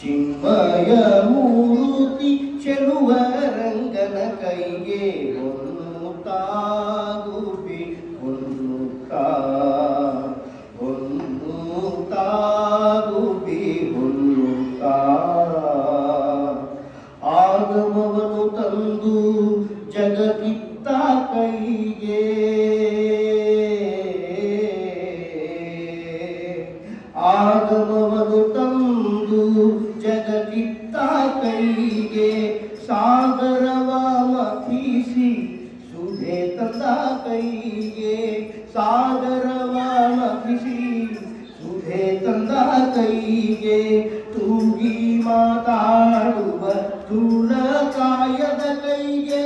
ಚಿನ್ಮಯ ಮೂರ್ತಿ ಚೆಲುವ ರಂಗನ ಕೈಗೆ ಬಂದು ಜಗತ್ತಿತ್ತ ಕೈಗೆ. ಆಗಮವನು ತಂದು ಜಗತ್ತಿತ್ತ ಕೈಗೆ. ಸಾಗರವ ಮಥಿಸಿ ಸುಧೆ ತಂದ ಕೈಗೆ. ಸಾಗರವ ಮಥಿಸಿ ಸುಧೆ ತಂದ ಕೈಗೆ. ತೂಗಿ ಮಾತಾಡುವ ಸ್ಥೂಲ ಕಾಯದ ಕೈಗೆ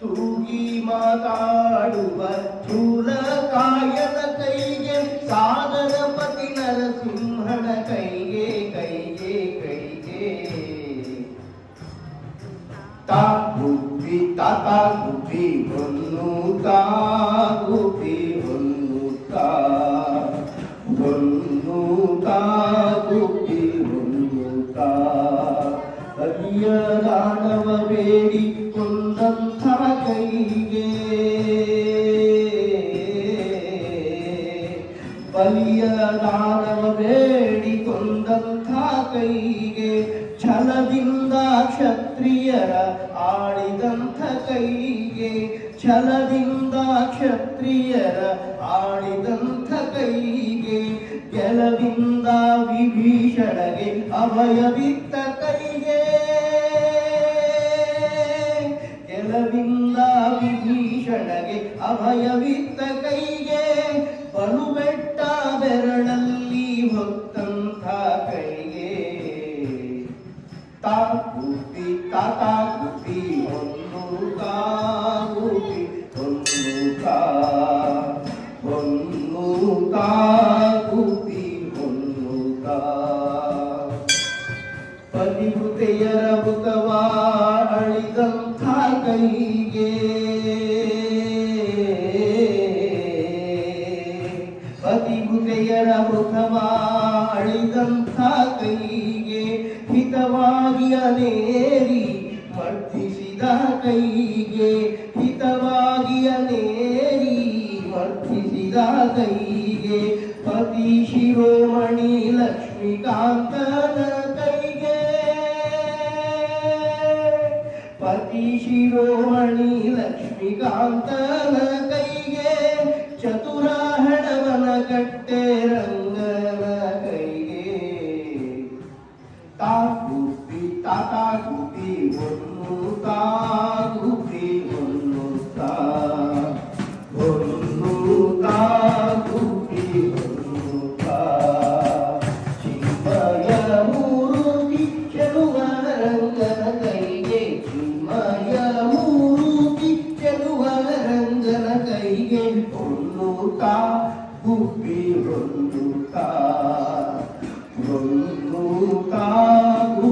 ತೂಗಿ ಮಾತಾಡುವ ಸ್ಥೂಲ ಕಾಯದ ಕೈಗೆ ಸಾಗರ ಪತಿ ನರಸಿಂಹನ ಕೈಗೆ ಕೈಗೆ ಕೈಗೆ ತಾ ಗುಬ್ಬಿ ತಾತ ಗುಬ್ಬಿ ಹೊನ್ನುತ್ತಾ ಗುಬ್ಬಿ ಹೊನ್ನುತ್ತಾ ಹೊನ್ನುತ್ತಾ ದಾನವ ಬೇಡಿ ಕೊಂದಂಥ ಕೈಗೆ ಕೈಗೆ ಕ್ಷತ್ರಿಯರ ಕೈಗೆ ಕ್ಷತ್ರಿಯರ ಕೈಗೆ ವಿಭೀಷಣಗೆ ಅಭಯವಿತ್ತ ಕೈಗೆ. ಅಭಯವಿತ್ತ ಕೈಗೆ ಬಲು ಬೆಟ್ಟ ಬೆರಳಲ್ಲಿ ಭಕ್ತಂಥ ಕೈಗೆ. ತಾ ಗುಬ್ಬಿ ತಾತ ಗುಬ್ಬಿ ಒಂದು ತಾ ಗುಬ್ಬಿ ಒಂದು ತಾ ಒಂದು ತಾ ಗುಬ್ಬಿ ಒಂದು ತಾ ಪತಿಭುತೆಯರ ಮುಖವ ಅಳಿದಂಥ ಕೈಗೆ. ಮುಖವ ಅಳಿದಂಥ ಕೈಗೆ ಹಿತವಾಗಿ ಅನೇರಿ ಮರ್ತಿಸಿದ ಕೈಗೆ ಹಿತವಾಗಿ ಅನೇರಿ ವರ್ಧಿಸಿದ ಕೈಗೆ ಪತಿ ಶಿರೋಮಣಿ ಲಕ್ಷ್ಮೀಕಾಂತನ ಕೈಗೆ. ಪತಿ ಶಿರೋಮಣಿ ಲಕ್ಷ್ಮೀಕಾಂತನ sepultado